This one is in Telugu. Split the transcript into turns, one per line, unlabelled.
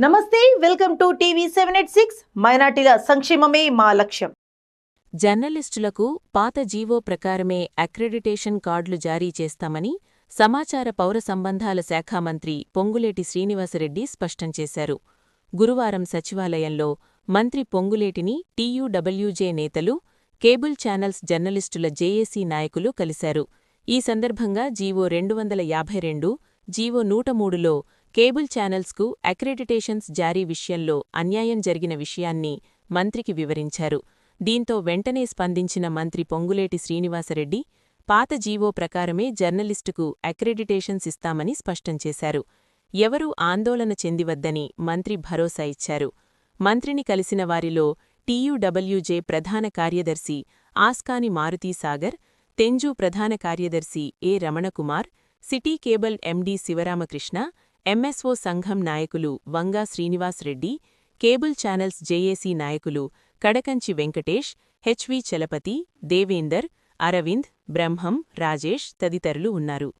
నమస్తే welcome to TV seven eight six. మైనార్టీల సంక్షేమమే మా లక్ష్యం.
జర్నలిస్టులకు పాత జీవో ప్రకారమే అక్రెడిటేషన్ కార్డులు జారీ చేస్తామని సమాచార పౌర సంబంధాల శాఖ మంత్రి పొంగులేటి శ్రీనివాసరెడ్డి స్పష్టం చేశారు. గురువారం సచివాలయంలో మంత్రి పొంగులేటిని టీయూడబ్ల్యూజే నేతలు కేబుల్ ఛానల్స్ జర్నలిస్టుల జేఏసీ నాయకులు కలిశారు. ఈ సందర్భంగా జీవో రెండు వందల యాభై రెండు జీవో నూట మూడులో కేబుల్ ఛానల్స్కు అక్రెడిటేషన్స్ జారీ విషయంలో అన్యాయం జరిగిన విషయాన్ని మంత్రికి వివరించారు. దీంతో వెంటనే స్పందించిన మంత్రి పొంగులేటి శ్రీనివాసరెడ్డి పాత జీవో ప్రకారమే జర్నలిస్టుకు అక్రెడిటేషన్స్ ఇస్తామని స్పష్టం చేశారు. ఎవరూ ఆందోళన చెందివద్దని మంత్రి భరోసా ఇచ్చారు. మంత్రిని కలిసిన వారిలో టీయూడబ్ల్యూజే ప్రధాన కార్యదర్శి ఆస్కాని మారుతీసాగర్ తెంజు ప్రధాన కార్యదర్శి A Ramanakumar city cable MD Sivaramakrishna MSO సంఘం నాయకులు Vanga Srinivas Reddy cable channels JAC నాయకులు కడకంచి వెంకటేష్ హెచ్వి చలపతి దేవేందర్ అరవింద్ బ్రహ్మం రాజేష్ తదితరులు ఉన్నారు.